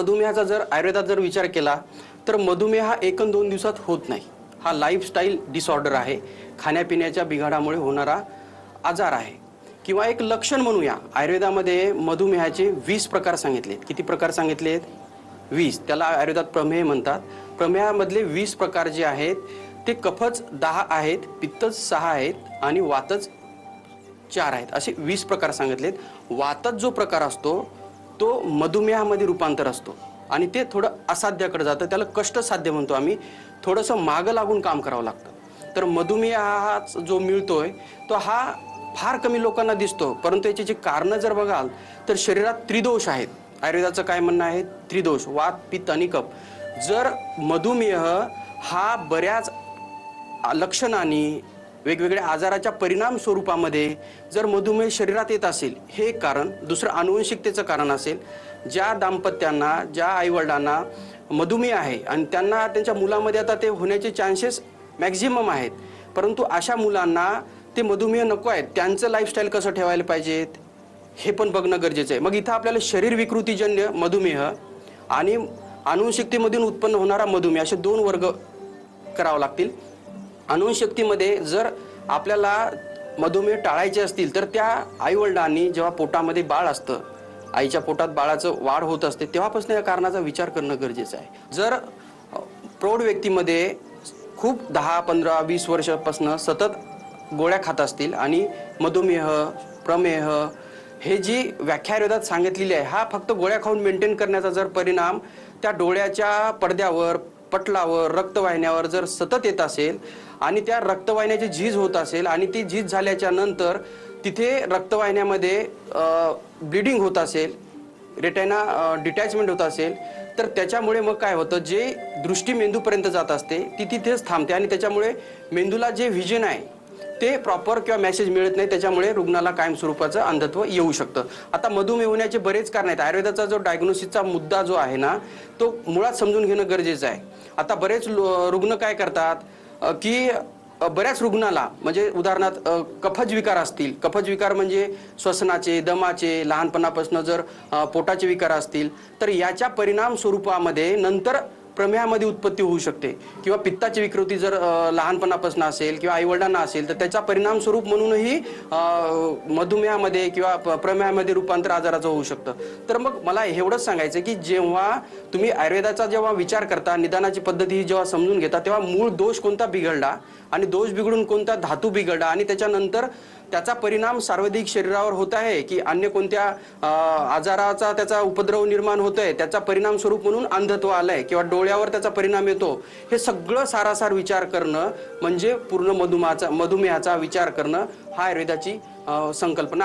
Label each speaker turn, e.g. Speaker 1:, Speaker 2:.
Speaker 1: मधुमेहाचा जर आयुर्वेदात जर विचार केला तर मधुमेह हा एक दोन दिवसात होत नाही. हा लाईफस्टाईल डिसऑर्डर आहे. खाण्यापिण्याच्या बिघाडामुळे होणारा आजार आहे. किंवा एक लक्षण म्हणूया. आयुर्वेदामध्ये मधुमेहाचे वीस प्रकार सांगितलेत. किती प्रकार सांगितलेत? वीस. त्याला आयुर्वेदात प्रमेह म्हणतात. प्रमेहामधले वीस प्रकार जे आहेत ते कफच दहा आहेत पित्तच सहा आहेत आणि वातच चार आहेत. असे वीस प्रकार सांगितलेत. वातच जो प्रकार असतो तो मधुमेहामध्ये रूपांतर असतो. आणि ते थोडं असाध्याकडे जातं. त्याला कष्टसाध्य म्हणतो आम्ही. थोडंसं मागं लागून काम करावं लागतं. तर मधुमेह हा जो मिळतोय तो हा फार कमी लोकांना दिसतो. परंतु याची जी कारणं जर बघाल तर शरीरात त्रिदोष आहेत. आयुर्वेदाचं काय म्हणणं आहे? त्रिदोष वात पित्त आणि कप जर मधुमेह हा बऱ्याच लक्षणांनी वेगवेगळ्या आजाराच्या परिणाम स्वरूपामध्ये जर मधुमेह शरीरात येत असेल हे एक कारण. दुसरं आनुवंशिकतेचं कारण असेल ज्या दाम्पत्यांना ज्या आईवडिलांना मधुमेह आहे आणि त्यांना त्यांच्या मुलामध्ये आता ते होण्याचे चान्सेस मॅक्झिमम आहेत. परंतु अशा मुलांना ते मधुमेह नको आहेत. त्यांचं लाईफस्टाईल कसं ठेवायला पाहिजेत हे पण बघणं गरजेचं आहे. मग इथं आपल्याला शरीर विकृतीजन्य मधुमेह आणि अनुवंशिकतेमधून उत्पन्न होणारा मधुमेह असे दोन वर्ग करावं लागतील. अनुवंशक्तीमध्ये जर आपल्याला मधुमेह टाळायचे असतील तर त्या आईवडिलांनी जेव्हा पोटामध्ये बाळ असतं आईच्या पोटात बाळाचं वाढ होत असते तेव्हापासून या कारणाचा विचार करणं गरजेचं आहे. जर प्रौढ व्यक्तीमध्ये खूप दहा पंधरा वीस वर्षापासून सतत गोळ्या खात असतील आणि मधुमेह प्रमेह हे जी व्याख्या सांगितलेली आहे हा फक्त गोळ्या खाऊन मेंटेन करण्याचा जर परिणाम त्या डोळ्याच्या पडद्यावर पटलावर रक्तवाहिन्यावर जर सतत येत असेल आणि त्या रक्तवाहिन्याची झीज होत असेल आणि ती झीज झाल्याच्यानंतर तिथे रक्तवाहिन्यामध्ये ब्लिडिंग होत असेल रेटायना डिटॅचमेंट होत असेल तर त्याच्यामुळे मग काय होतं जे दृष्टी मेंदूपर्यंत जात असते ती तिथेच थांबते आणि त्याच्यामुळे मेंदूला जे व्हिजन आहे ते प्रॉपर किंवा मेसेज मिळत नाही त्याच्यामुळे रुग्णाला कायम स्वरूपाचं अंधत्व येऊ शकतं. आता मधुमेह होण्याचे बरेच कारण आहेत. आयुर्वेदाचा जो डायग्नोसिसचा मुद्दा जो आहे ना तो मुळात समजून घेणं गरजेचं आहे. आता बरेच रुग्ण काय करतात की बऱ्याच रुग्णाला म्हणजे उदाहरणार्थ कफज विकार असतील. कफज विकार म्हणजे श्वसनाचे दमाचे लहानपणापासून जर पोटाचे विकार असतील तर याच्या परिणाम स्वरूपामध्ये नंतर प्रमेहामध्ये उत्पत्ती होऊ शकते. किंवा पित्ताची विकृती जर लहानपणापासून असेल किंवा आईवडिलांना असेल तर त्याचा परिणाम स्वरूप म्हणूनही मधुमेहामध्ये किंवा प्रमेयामध्ये प्रमेहामध्ये रूपांतर आजाराचं होऊ शकतं. तर मग मला एवढंच सांगायचं की जेव्हा तुम्ही आयुर्वेदाचा जेव्हा विचार करता निदानाची पद्धती ही जेव्हा समजून घेता तेव्हा मूळ दोष कोणता बिघडला आणि दोष बिघडून कोणता धातू बिघडला आणि त्याच्यानंतर त्याचा परिणाम सार्वधिक शरीरावर होत आहे की अन्य कोणत्या आजाराचा त्याचा उपद्रव निर्माण होत आहे त्याचा परिणाम स्वरूप म्हणून अंधत्व आलंय किंवा डोळ्यावर त्याचा परिणाम येतो. हे सगळं सारासार विचार करणं म्हणजे पूर्ण मधुमेहाचा मधुमेहाचा विचार करणं हा आयुर्वेदाची संकल्पना